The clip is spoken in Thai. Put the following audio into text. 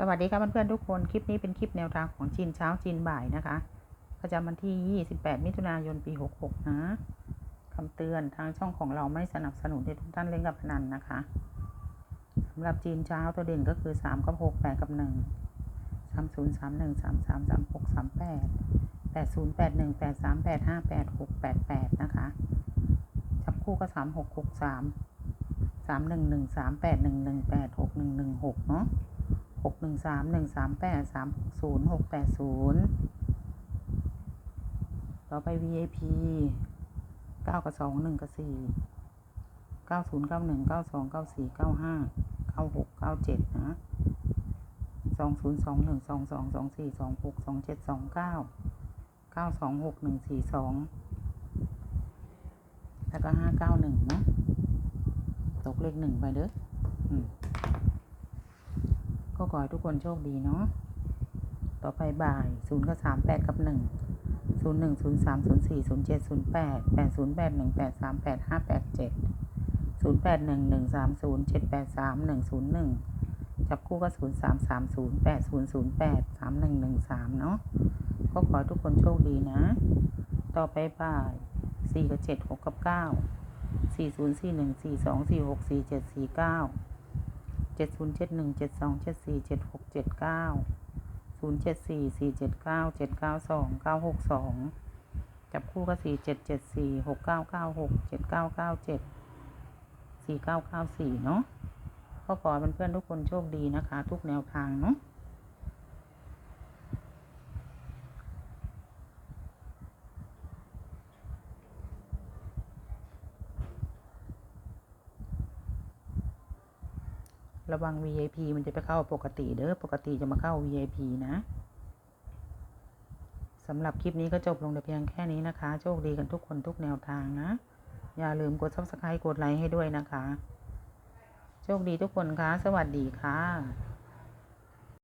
สวัสดีครับเพื่อนๆทุกคน คลิปนี้เป็นคลิปแนวทางของจีนเช้าจีนบ่ายนะคะ ประจำวันที่ 28 มิถุนายน ปี 66 นะคำเตือนทางช่องของเราไม่สนับสนุนให้ทุกท่านเล่นกับพนันนะคะสำหรับจีนเช้าตัวเด่นก็คือ 3 กับ 6 8 กับ 1 30 31 33 36 38 80 81 83 85 86 88 นะคะ จับคู่ก็ 3 6 6 3 3 1 1 3 8 1 1 8 6 1 1 6 เนาะ หกหนึ่งสามหนึ่งสามแปดสามศูนย์หกแปดศูนย์ต่อไป VIP เก้ากับสองหนึ่งกับสี่เก้าศูนย์เก้าหนึ่งเก้าสองเก้าสี่เก้าห้าเก้าหกเก้าเจ็ดนะสองศูนย์สองหนึ่งสองสองสองสี่สองหกสองเจ็ดสองเก้าเก้าสองหกหนึ่งสี่สองแล้วก็ห้าเก้าหนึ่งนะ ตกเลขหนึ่งไปเด้ออืม ก็ขอให้ทุกคนโชคดีเนาะ ต่อไปบ่ายศูนย์กับสามแปดกับหนึ่งศูนย์หนึ่งศูนย์สามศูนย์สี่ศูนย์เจ็ดศูนย์แปดแปดศูนย์แปดหนึ่งแปดสามแปดห้าแปดเจ็ดศูนย์แปดหนึ่งหนึ่งสามศูนย์เจ็ดแปดสามหนึ่งศูนย์หนึ่งจับคู่ก็ศูนย์สามสามศูนย์แปดศูนย์ศูนย์แปดสามหนึ่งหนึ่งสามเนาะ ก็ขอให้ทุกคนโชคดีนะ ต่อไปบ่ายสี่กับเจ็ดหกกับเก้าสี่ศูนย์สี่หนึ่งสี่สองสี่หกสี่เจ็ดสี่เก้า เจ็ดศูนย์เจ็ดหนึ่งเจ็ดสองเจ็ดสี่เจ็ดหกเจ็ดเก้าศูนย์เจ็ดสี่สี่เจ็ดเก้าเจ็ดเก้าสองเก้าหกสองจับคู่ก็สี่เจ็ดเจ็ดสี่หกเก้าเก้าหกเจ็ดเก้าเก้าเจ็ดสี่เก้าเก้าสี่เนาะก็ขอให้เพื่อนๆทุกคนโชคดีนะคะ ทุกแนวทางเนาะ ระวัง VIP มันจะไปเข้าปกติเด้อ ปกติจะมาเข้า VIP นะสำหรับคลิปนี้ก็จบลงแต่เพียงแค่นี้นะคะ โชคดีกันทุกคนทุกแนวทางนะ อย่าลืมกด subscribe กดไลค์ให้ด้วยนะคะ โชคดีทุกคนคะสวัสดีค่ะ